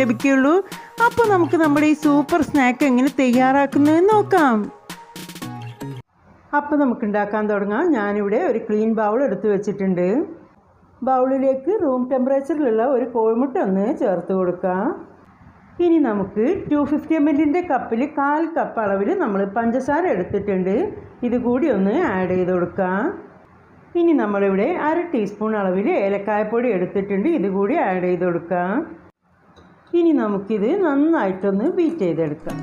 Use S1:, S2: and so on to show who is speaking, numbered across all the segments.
S1: ലഭിക്കുകയുള്ളൂ അപ്പോൾ നമുക്ക് നമ്മുടെ ഈ സൂപ്പർ സ്നാക്ക് എങ്ങനെ തയ്യാറാക്കുന്നതെന്ന് നോക്കാം. അപ്പോൾ നമുക്ക് ഉണ്ടാക്കാൻ തുടങ്ങാം. ഞാനിവിടെ ഒരു ക്ലീൻ ബൗൾ എടുത്തു വെച്ചിട്ടുണ്ട്. ബൗളിലേക്ക് റൂം ടെമ്പറേച്ചറിലുള്ള ഒരു കോഴിമുട്ട ഒന്ന് ചേർത്ത് കൊടുക്കാം. ഇനി നമുക്ക് ടു ഫിഫ്റ്റി എം എല്ലിന്റെ കപ്പിൽ കാൽ കപ്പ് അളവിൽ നമ്മൾ പഞ്ചസാര എടുത്തിട്ടുണ്ട്. ഇത് കൂടി ഒന്ന് ആഡ് ചെയ്ത് കൊടുക്കാം. ഇനി നമ്മളിവിടെ അര ടീസ്പൂൺ അളവിൽ ഏലക്കായപ്പൊടി എടുത്തിട്ടുണ്ട്. ഇത് കൂടി ആഡ് ചെയ്ത് കൊടുക്കാം. ഇനി നമുക്കിത് നന്നായിട്ടൊന്ന് ബീറ്റ് ചെയ്തെടുക്കാം.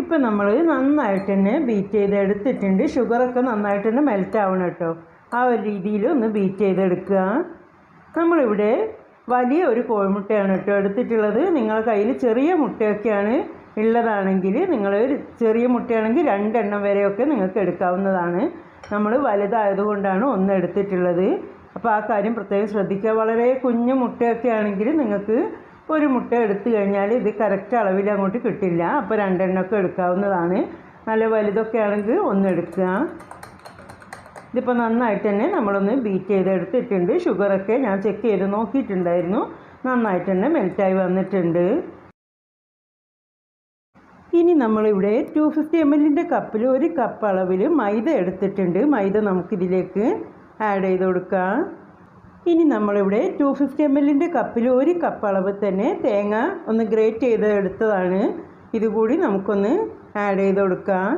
S1: ഇപ്പം നമ്മൾ നന്നായിട്ട് തന്നെ ബീറ്റ് ചെയ്തെടുത്തിട്ടുണ്ട്. ഷുഗറൊക്കെ നന്നായിട്ട് തന്നെ മെൽറ്റ് ആവണം കേട്ടോ. ആ ഒരു രീതിയിൽ ഒന്ന് ബീറ്റ് ചെയ്തെടുക്കുക. നമ്മളിവിടെ വലിയ ഒരു കോഴിമുട്ടയാണ് കേട്ടോ എടുത്തിട്ടുള്ളത്. നിങ്ങളുടെ കയ്യിൽ ചെറിയ മുട്ടയൊക്കെയാണ് ഉള്ളതാണെങ്കിൽ നിങ്ങൾ ചെറിയ മുട്ടയാണെങ്കിൽ രണ്ടെണ്ണം വരെയൊക്കെ നിങ്ങൾക്ക് എടുക്കാവുന്നതാണ്. നമ്മൾ വലുതായതുകൊണ്ടാണ് ഒന്ന് എടുത്തിട്ടുള്ളത്. അപ്പോൾ ആ കാര്യം പ്രത്യേകം ശ്രദ്ധിക്കുക. വളരെ കുഞ്ഞു മുട്ടയൊക്കെ ആണെങ്കിൽ നിങ്ങൾക്ക് ഒരു മുട്ട എടുത്തു കഴിഞ്ഞാൽ ഇത് കറക്റ്റ് അളവിൽ അങ്ങോട്ട് കിട്ടില്ല. അപ്പോൾ രണ്ടെണ്ണമൊക്കെ എടുക്കാവുന്നതാണ്. നല്ല വലുതൊക്കെ ആണെങ്കിൽ ഒന്ന് എടുക്കുക. ഇതിപ്പോൾ നന്നായിട്ട് തന്നെ നമ്മളൊന്ന് ബീറ്റ് ചെയ്തെടുത്തിട്ടുണ്ട്. ഷുഗറൊക്കെ ഞാൻ ചെക്ക് ചെയ്ത് നോക്കിയിട്ടുണ്ടായിരുന്നു. നന്നായിട്ട് തന്നെ മെൽറ്റായി വന്നിട്ടുണ്ട്. ഇനി നമ്മളിവിടെ ടു ഫിഫ്റ്റി എം എല്ലിന്റെ കപ്പിൽ ഒരു കപ്പ് അളവിൽ മൈദ എടുത്തിട്ടുണ്ട്. മൈദ നമുക്കിതിലേക്ക് ആഡ് ചെയ്ത് കൊടുക്കാം. ഇനി നമ്മളിവിടെ ടു ഫിഫ്റ്റി എം എല്ലിന്റെ കപ്പിൽ ഒരു കപ്പ് അളവ് തന്നെ തേങ്ങ ഒന്ന് ഗ്രേറ്റ് ചെയ്ത് എടുത്തതാണ് ഇതുകൂടി നമുക്കൊന്ന് ആഡ് ചെയ്ത് കൊടുക്കാം.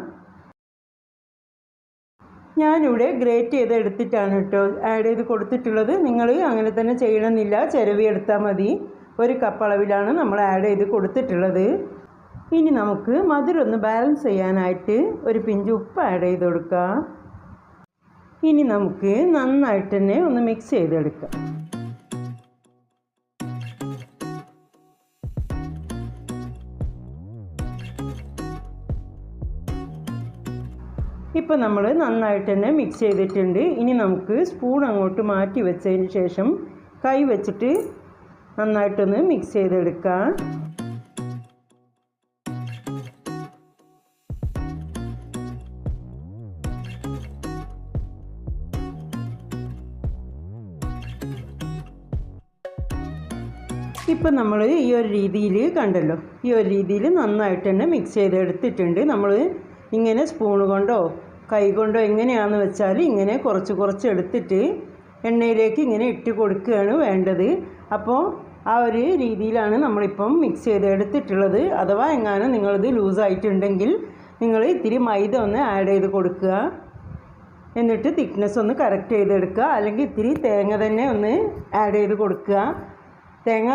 S1: ഞാനിവിടെ ഗ്രേറ്റ് ചെയ്ത് എടുത്തിട്ടാണ് കേട്ടോ ആഡ് ചെയ്ത് കൊടുത്തിട്ടുള്ളത്. നിങ്ങൾ അങ്ങനെ തന്നെ ചെയ്യണമെന്നില്ല. ചിരവി എടുത്താൽ മതി. ഒരു കപ്പ് അളവിലാണ് നമ്മൾ ആഡ് ചെയ്ത് കൊടുത്തിട്ടുള്ളത്. ഇനി നമുക്ക് മധുരം ഒന്ന് ബാലൻസ് ചെയ്യാനായിട്ട് ഒരു പിഞ്ച് ഉപ്പ് ആഡ് ചെയ്ത് കൊടുക്കാം. ഇനി നമുക്ക് നന്നായിട്ട് തന്നെ ഒന്ന് മിക്സ് ചെയ്തെടുക്കാം. ഇപ്പോൾ നമ്മൾ നന്നായിട്ട് തന്നെ മിക്സ് ചെയ്തിട്ടുണ്ട്. ഇനി നമുക്ക് സ്പൂൺ അങ്ങോട്ട് മാറ്റി വെച്ചതിന് ശേഷം കൈ വെച്ചിട്ട് നന്നായിട്ടൊന്ന് മിക്സ് ചെയ്തെടുക്കാം. ഇപ്പം നമ്മൾ ഈ ഒരു രീതിയിൽ കണ്ടല്ലോ? ഈ ഒരു രീതിയിൽ നന്നായിട്ട് തന്നെ മിക്സ് ചെയ്തെടുത്തിട്ടുണ്ട്. നമ്മൾ ഇങ്ങനെ സ്പൂൺ കൊണ്ടോ കൈ കൊണ്ടോ എങ്ങനെയാണെന്ന് വെച്ചാൽ ഇങ്ങനെ കുറച്ച് കുറച്ച് എടുത്തിട്ട് എണ്ണയിലേക്ക് ഇങ്ങനെ ഇട്ട് കൊടുക്കുകയാണ് വേണ്ടത്. അപ്പോൾ ആ ഒരു രീതിയിലാണ് നമ്മളിപ്പം മിക്സ് ചെയ്ത് എടുത്തിട്ടുള്ളത് അഥവാ എങ്ങാനും നിങ്ങളിത് ലൂസായിട്ടുണ്ടെങ്കിൽ നിങ്ങൾ ഇത്തിരി മൈദ ഒന്ന് ആഡ് ചെയ്ത് കൊടുക്കുക. എന്നിട്ട് തിക്നെസ് ഒന്ന് കറക്റ്റ് ചെയ്തെടുക്കുക. അല്ലെങ്കിൽ ഇത്തിരി തേങ്ങ തന്നെ ഒന്ന് ആഡ് ചെയ്ത് കൊടുക്കുക. തേങ്ങ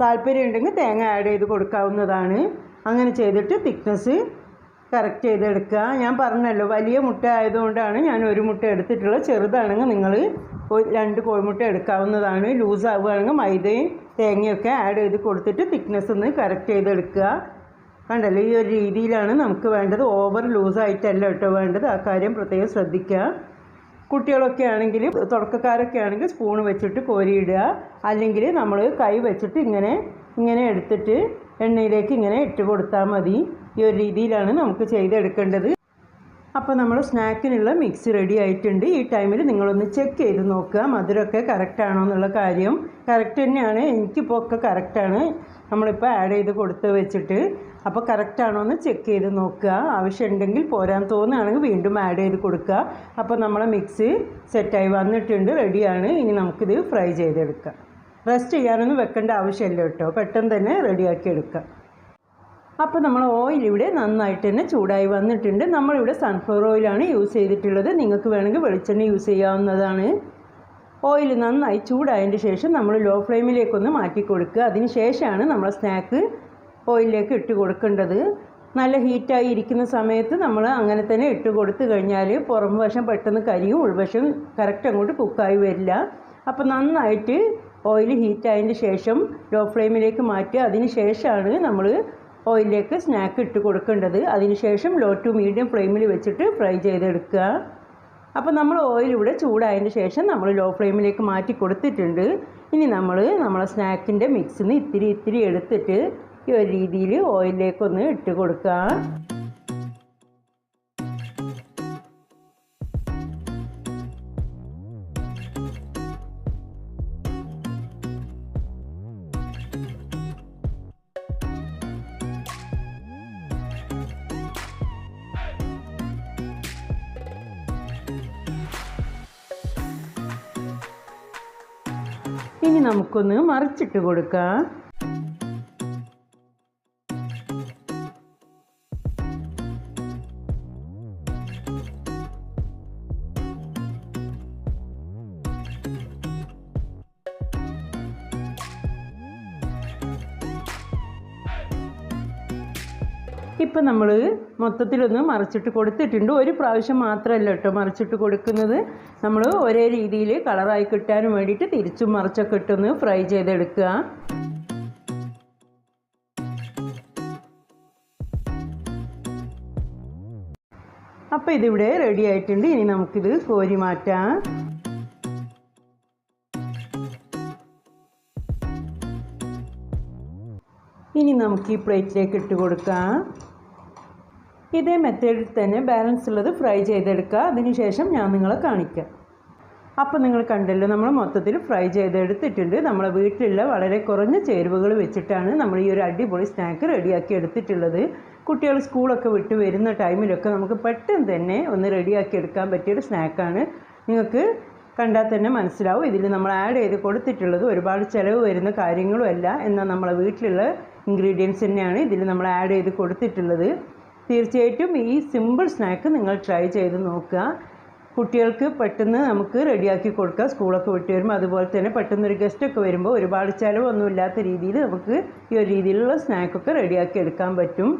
S1: താല്പര്യമുണ്ടെങ്കിൽ തേങ്ങ ആഡ് ചെയ്ത് കൊടുക്കാവുന്നതാണ്. അങ്ങനെ ചെയ്തിട്ട് തിക്നെസ് കറക്റ്റ് ചെയ്തെടുക്കുക. ഞാൻ പറഞ്ഞല്ലോ വലിയ മുട്ട ആയതുകൊണ്ടാണ് ഞാൻ ഒരു മുട്ട എടുത്തിട്ടുള്ളത്. ചെറുതാണെങ്കിൽ നിങ്ങൾ രണ്ട് കോഴിമുട്ട എടുക്കാവുന്നതാണ്. ലൂസ് ആവുകയാണെങ്കിൽ മൈദയും തേങ്ങയൊക്കെ ആഡ് ചെയ്ത് കൊടുത്തിട്ട് തിക്നെസ് ഒന്ന് കറക്റ്റ് ചെയ്തെടുക്കുക. കണ്ടല്ലോ ഈ ഒരു രീതിയിലാണ് നമുക്ക് വേണ്ടത്. ഓവർ ലൂസായിട്ടല്ല കേട്ടോ വേണ്ടത്. ആ കാര്യം പ്രത്യേകം ശ്രദ്ധിക്കുക. കുട്ടികളൊക്കെ ആണെങ്കിൽ തുടക്കക്കാരൊക്കെ ആണെങ്കിൽ സ്പൂൺ വെച്ചിട്ട് കോരിയിടുക അല്ലെങ്കിൽ നമ്മൾ കൈ വെച്ചിട്ട് ഇങ്ങനെ ഇങ്ങനെ എടുത്തിട്ട് എണ്ണയിലേക്ക് ഇങ്ങനെ ഇട്ട് കൊടുത്താൽ മതി. ഈ ഒരു രീതിയിലാണ് നമുക്ക് ചെയ്തെടുക്കേണ്ടത്. അപ്പോൾ നമ്മൾ സ്നാക്കിനുള്ള മിക്സി റെഡി ആയിട്ടുണ്ട്. ഈ ടൈമിൽ നിങ്ങളൊന്ന് ചെക്ക് ചെയ്ത് നോക്കുക. മധുരമൊക്കെ കറക്റ്റ് ആണോ എന്നുള്ള കാര്യം. കറക്റ്റ് തന്നെയാണ്. എനിക്കിപ്പോൾ ഒക്കെ കറക്റ്റാണ് നമ്മളിപ്പോൾ ആഡ് ചെയ്ത് കൊടുത്ത് വെച്ചിട്ട്. അപ്പോൾ കറക്റ്റ് ആണോ എന്ന് ചെക്ക് ചെയ്ത് നോക്കുക. ആവശ്യമുണ്ടെങ്കിൽ പോരാൻ തോന്നുകയാണെങ്കിൽ വീണ്ടും ആഡ് ചെയ്ത് കൊടുക്കുക. അപ്പോൾ നമ്മളെ മിക്സ് സെറ്റായി വന്നിട്ടുണ്ട്. റെഡിയാണ് ഇനി നമുക്കിത് ഫ്രൈ ചെയ്തെടുക്കാം. റെസ്റ്റ് ചെയ്യാനൊന്നും വെക്കേണ്ട ആവശ്യമില്ല കേട്ടോ. പെട്ടെന്ന് തന്നെ റെഡിയാക്കി എടുക്കാം. അപ്പോൾ നമ്മൾ ഓയിൽ ഇവിടെ നന്നായിട്ട് തന്നെ ചൂടായി വന്നിട്ടുണ്ട്. നമ്മളിവിടെ സൺഫ്ലവർ ഓയിലാണ് യൂസ് ചെയ്തിട്ടുള്ളത്. നിങ്ങൾക്ക് വേണമെങ്കിൽ വെളിച്ചെണ്ണ യൂസ് ചെയ്യാവുന്നതാണ്. ഓയിൽ നന്നായി ചൂടായതിന്റെ ശേഷം നമ്മൾ ലോ ഫ്ലെയിമിലേക്കൊന്ന് മാറ്റി കൊടുക്കുക. അതിന് ശേഷമാണ് നമ്മൾ സ്നാക്ക് ഓയിലിലേക്ക് ഇട്ട് കൊടുക്കേണ്ടത്. നല്ല ഹീറ്റായി ഇരിക്കുന്ന സമയത്ത് നമ്മൾ അങ്ങനെ തന്നെ ഇട്ട് കൊടുത്തു കഴിഞ്ഞാൽ പുറം വശം പെട്ടെന്ന് കരിയും ഉൾവശം കറക്റ്റ് അങ്ങോട്ട് കുക്കായി വരില്ല. അപ്പോൾ നന്നായിട്ട് ഓയിൽ ഹീറ്റായതിന്റെ ശേഷം ലോ ഫ്ലെയിമിലേക്ക് മാറ്റി അതിന് ശേഷമാണ് നമ്മൾ ഓയിലിലേക്ക് സ്നാക്ക് ഇട്ട് കൊടുക്കേണ്ടത്. അതിനുശേഷം ലോ ടു മീഡിയം ഫ്ലെയിമിൽ വെച്ചിട്ട് ഫ്രൈ ചെയ്തെടുക്കുക. അപ്പോൾ നമ്മൾ ഓയിൽ ഇവിടെ ചൂടായതിന് ശേഷം നമ്മൾ ലോ ഫ്ലെയിമിലേക്ക് മാറ്റി കൊടുത്തിട്ടുണ്ട്. ഇനി നമ്മൾ നമ്മളെ സ്നാക്കിന്റെ മിക്സിന്ന് ഇത്തിരി ഇത്തിരി എടുത്തിട്ട് ഈ ഒരു രീതിയിൽ ഓയിലിലേക്കൊന്ന് ഇട്ട് കൊടുക്കുക. ഇനി നമുക്കൊന്ന് മറിച്ചിട്ട് കൊടുക്കാം. ഇപ്പം നമ്മൾ മൊത്തത്തിലൊന്ന് മറിച്ചിട്ട് കൊടുത്തിട്ടുണ്ട്. ഒരു പ്രാവശ്യം മാത്രമല്ല കേട്ടോ മറിച്ചിട്ട് കൊടുക്കുന്നത്. നമ്മൾ ഒരേ രീതിയിൽ കളറായി കിട്ടാനും വേണ്ടിയിട്ട് തിരിച്ചും മറിച്ചൊക്കെ ഇട്ടൊന്ന് ഫ്രൈ ചെയ്തെടുക്കുക. അപ്പോൾ ഇതിവിടെ റെഡി ആയിട്ടുണ്ട്. ഇനി നമുക്കിത് കോരി മാറ്റാം. ഇനി നമുക്ക് ഈ പ്ലേറ്റിലേക്ക് ഇട്ട് കൊടുക്കാം. ഇതേ മെത്തേഡിൽ തന്നെ ബാലൻസ് ഉള്ളത് ഫ്രൈ ചെയ്തെടുക്കുക. അതിനുശേഷം ഞാൻ നിങ്ങളെ കാണിക്കാം. അപ്പോൾ നിങ്ങൾ കണ്ടല്ലോ നമ്മൾ മൊത്തത്തിൽ ഫ്രൈ ചെയ്തെടുത്തിട്ടുണ്ട്. നമ്മളെ വീട്ടിലുള്ള വളരെ കുറഞ്ഞ ചേരുവകൾ വെച്ചിട്ടാണ് നമ്മൾ ഈ ഒരു അടിപൊളി സ്നാക്ക് റെഡിയാക്കി എടുത്തിട്ടുള്ളത്. കുട്ടികൾ സ്കൂളൊക്കെ വിട്ട് വരുന്ന ടൈമിലൊക്കെ നമുക്ക് പെട്ടെന്ന് തന്നെ ഒന്ന് റെഡിയാക്കി എടുക്കാൻ പറ്റിയൊരു സ്നാക്കാണ് നിങ്ങൾക്ക് കണ്ടാൽ തന്നെ മനസ്സിലാവും. ഇതിൽ നമ്മൾ ആഡ് ചെയ്ത് കൊടുത്തിട്ടുള്ളത് ഒരുപാട് ചിലവ് വരുന്ന കാര്യങ്ങളും അല്ല. എന്നാൽ നമ്മളെ വീട്ടിലുള്ള ഇൻഗ്രീഡിയൻസ് തന്നെയാണ് ഇതിൽ നമ്മൾ ആഡ് ചെയ്ത് കൊടുത്തിട്ടുള്ളത്. തീർച്ചയായിട്ടും ഈ സിമ്പിൾ സ്നാക്ക് നിങ്ങൾ ട്രൈ ചെയ്ത് നോക്കുക. കുട്ടികൾക്ക് പെട്ടെന്ന് നമുക്ക് റെഡിയാക്കി കൊടുക്കാം സ്കൂളൊക്കെ വിട്ട് വരുമ്പോൾ അതുപോലെ തന്നെ പെട്ടെന്ന് ഒരു ഗസ്റ്റൊക്കെ വരുമ്പോൾ ഒരുപാട് ചിലവൊന്നും ഇല്ലാത്ത രീതിയിൽ നമുക്ക് ഈ ഒരു രീതിയിലുള്ള സ്നാക്കൊക്കെ റെഡിയാക്കി എടുക്കാൻ പറ്റും.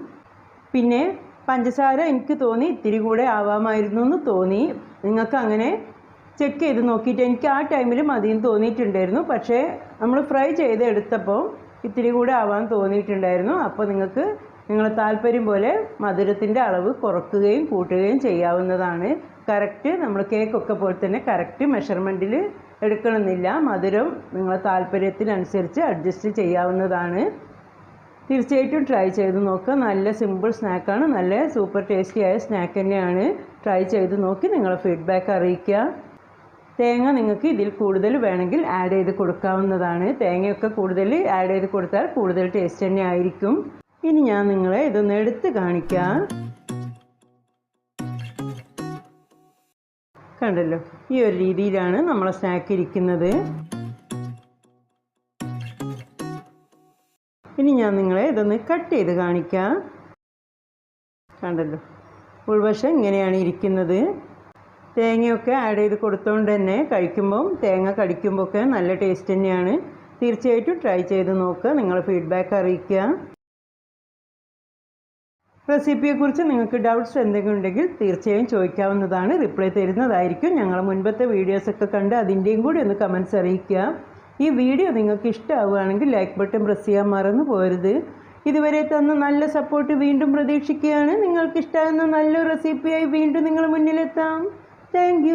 S1: പിന്നെ പഞ്ചസാര എനിക്ക് തോന്നി ഇത്തിരി കൂടെ ആവാമായിരുന്നു എന്ന് തോന്നി. നിങ്ങൾക്ക് അങ്ങനെ ചെക്ക് ചെയ്ത് നോക്കിയിട്ട് എനിക്ക് ആ ടൈമിൽ മതിയെന്ന് തോന്നിയിട്ടുണ്ടായിരുന്നു. പക്ഷേ നമ്മൾ ഫ്രൈ ചെയ്ത് എടുത്തപ്പോൾ ഇത്തിരി കൂടെ ആവാൻ തോന്നിയിട്ടുണ്ടായിരുന്നു. അപ്പോൾ നിങ്ങൾക്ക് നിങ്ങളെ താല്പര്യം പോലെ മധുരത്തിന്റെ അളവ് കുറക്കുകയും കൂട്ടുകയും ചെയ്യാവുന്നതാണ്. കറക്റ്റ് നമ്മൾ കേക്കൊക്കെ പോലെ തന്നെ കറക്റ്റ് മെഷർമെന്റിൽ എടുക്കണമെന്നില്ല. മധുരം നിങ്ങളെ താല്പര്യത്തിനനുസരിച്ച് അഡ്ജസ്റ്റ് ചെയ്യാവുന്നതാണ്. തീർച്ചയായിട്ടും ട്രൈ ചെയ്ത് നോക്കുക നല്ല സിമ്പിൾ സ്നാക്കാണ് നല്ല സൂപ്പർ ടേസ്റ്റിയായ സ്നാക്ക് തന്നെയാണ്. ട്രൈ ചെയ്ത് നോക്കി നിങ്ങളെ ഫീഡ്ബാക്ക് അറിയിക്കുക. തേങ്ങ നിങ്ങൾക്ക് ഇതിൽ കൂടുതൽ വേണമെങ്കിൽ ആഡ് ചെയ്ത് കൊടുക്കാവുന്നതാണ്. തേങ്ങയൊക്കെ കൂടുതൽ ആഡ് ചെയ്ത് കൊടുത്താൽ കൂടുതൽ ടേസ്റ്റ് തന്നെ ആയിരിക്കും. ഇനി ഞാൻ നിങ്ങളെ ഇതൊന്ന് എടുത്ത് കാണിക്കാം. കണ്ടല്ലോ ഈ ഒരു രീതിയിലാണ് നമ്മളെ സ്നാക്ക് ഇരിക്കുന്നത്. ഇനി ഞാൻ നിങ്ങളെ ഇതൊന്ന് കട്ട് ചെയ്ത് കാണിക്കാം. കണ്ടല്ലോ ഉൾവശം ഇങ്ങനെയാണ് ഇരിക്കുന്നത്. തേങ്ങയൊക്കെ ആഡ് ചെയ്ത് കൊടുത്തുകൊണ്ട് തന്നെ കഴിക്കുമ്പം തേങ്ങ കടിക്കുമ്പോൾ ഒക്കെ നല്ല ടേസ്റ്റ് തന്നെയാണ്. തീർച്ചയായിട്ടും ട്രൈ ചെയ്ത് നോക്കുക നിങ്ങൾ ഫീഡ്ബാക്ക് അറിയിക്കുക. റെസിപ്പിയെക്കുറിച്ച് നിങ്ങൾക്ക് ഡൗട്ട്സ് എന്തെങ്കിലും ഉണ്ടെങ്കിൽ തീർച്ചയായും ചോദിക്കാവുന്നതാണ്. റിപ്ലൈ തരുന്നതായിരിക്കും. ഞങ്ങൾ മുൻപത്തെ വീഡിയോസൊക്കെ കണ്ട് അതിന്റെയും കൂടി ഒന്ന് കമൻസ് അറിയിക്കുക. ഈ വീഡിയോ നിങ്ങൾക്ക് ഇഷ്ടമാവുകയാണെങ്കിൽ ലൈക്ക് ബട്ടൺ പ്രസ് ചെയ്യാൻ മറന്നു പോരുത് ഇതുവരെ തന്ന നല്ല സപ്പോർട്ട് വീണ്ടും പ്രതീക്ഷിക്കുകയാണ്. നിങ്ങൾക്ക് ഇഷ്ടമാകുന്ന നല്ലൊരു റെസിപ്പിയായി വീണ്ടും നിങ്ങൾ മുന്നിലെത്താം. താങ്ക്